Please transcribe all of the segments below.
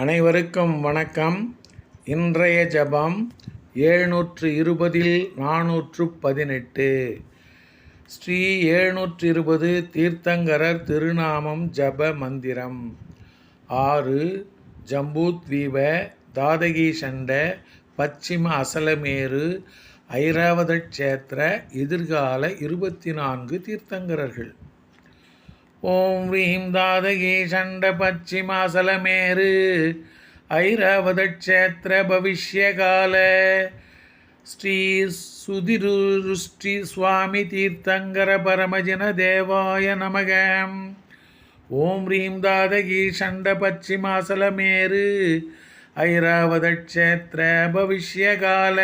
அனைவருக்கும் வணக்கம். இன்றைய ஜபம் எழுநூற்று இருபதில் நானூற்று பதினெட்டு ஸ்ரீ எழுநூற்று இருபது தீர்த்தங்கரர் திருநாமம் ஜப மந்திரம். ஆறு ஜம்பூத்வீப தாதகி சண்ட பச்சிம அசலமேரு ஐராவத க்ஷேத்திர எதிர்கால இருபத்தி நான்கு தீர்த்தங்கரர்கள். ஓம் ஹ்ரீம் தாதகி சண்ட பச்சிமாசலமேரு ஐராவத பவிஷ்யகால. ஸ்ரீ சுதிருஷ்டி சுவாமி தீர்த்தங்கர பரமஜன தேவாய நமக. ஓம் ஹ்ரீம் தாதகி சண்ட பச்சிமாசலமேரு ஐராவத பவிஷ்யகால.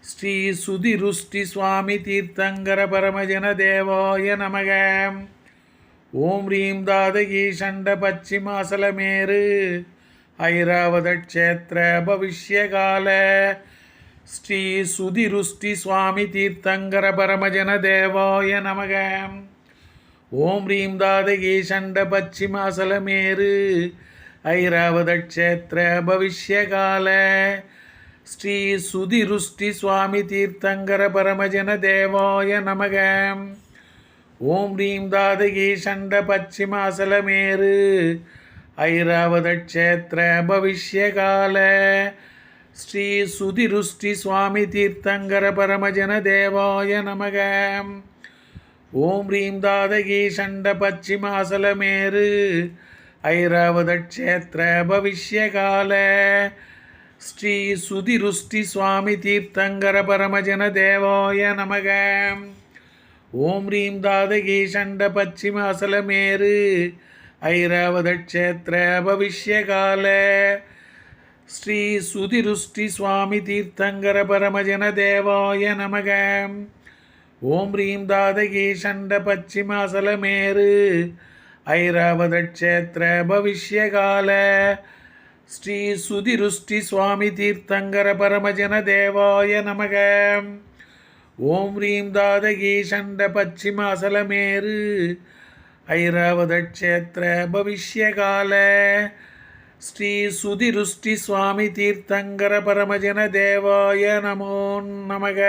ஸ்ரீ சுதிருஷ்டி சுவாமி தீர்த்தங்கர பரமஜன தேவாய நமகம் ஓம் ரீம் தாதகி சண்ட பச்சிமாசலமேரு ஐராவத க்ஷேத்திர பவிஷ்யகால. ஸ்ரீ சுதிருஷ்டி சுவாமி தீர்த்தங்கர பரமஜன தேவாய நமக. ஓம் ரீம் தாதகி சண்ட பச்சிமாசலமேரு ஐராவத க்ஷேத்திர பவிஷ்யகால. ஸ்ரீ சுதிருஷ்டி சுவாமி தீர்த்தங்கர பரமஜன தேவாய நமகம் ஓம் ரீம் தாதகி சண்ட பச்சிமாசலமேரு ஐராவத பவிஷ்யகால. ஸ்ரீ சுதிருஷ்டி சுவாமி தீர்த்தங்கர பரமஜன தேவாய நமக. ஓம் ரீம் தாதகி சண்ட பச்சிமாசலமேரு ஐராவத பவிஷ்யகால. ஸ்ரீ சுதிருஷ்டி சுவாமி தீர்த்தங்கர பரமஜன தேவாய நமகம் ஓம் ரீம் தாதகி சண்ட பச்சிம அசலமேரு ஐராவத க்ஷேத்திர பவிஷ்யகால ஸ்ரீ சுதிருஷ்டி சுவாமி தீர்த்தங்கர பரமஜன தேவாய நமக. ஓம் ரீம் தாதகி சண்ட பச்சிம அசலமேரு ஐராவத க்ஷேத்திர பவிஷ்யகால ஸ்ரீ சுதிருஷ்டி சுவாமி தீர்த்தங்கர பரமஜன தேவாய நமகம் ஓம் ஹ்ரீம் தாதகி சண்ட பச்சிமாசலமேரு ஐராவத க்ஷேத்திர பவிஷ்யகால. ஸ்ரீ சுதிருஷ்டி சுவாமி தீர்த்தங்கர பரமஜன தேவாய நமோ நமக.